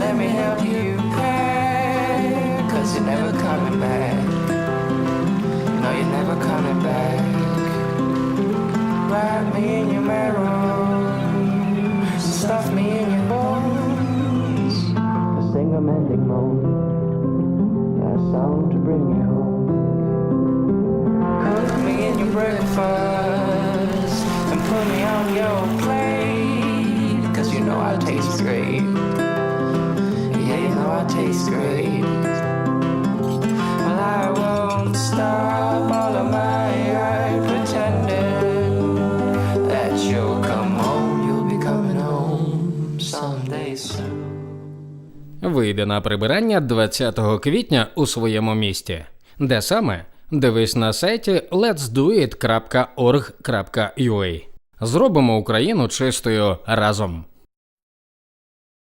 Let me help you pack, 'cause you're never coming back. No, you're never coming back. Wrap me in your marrow. Stuff me in your bones. A single mending moan. That sound to bring you. I taste great. Yeah, you know I taste great. Well, I won't stop all of my pretending that you'll come home. You'll be coming home someday soon. Вийде на прибирання 20 квітня у своєму місті. Де саме? Дивись на сайті letsdoit.org.ua. Зробимо Україну чистою разом.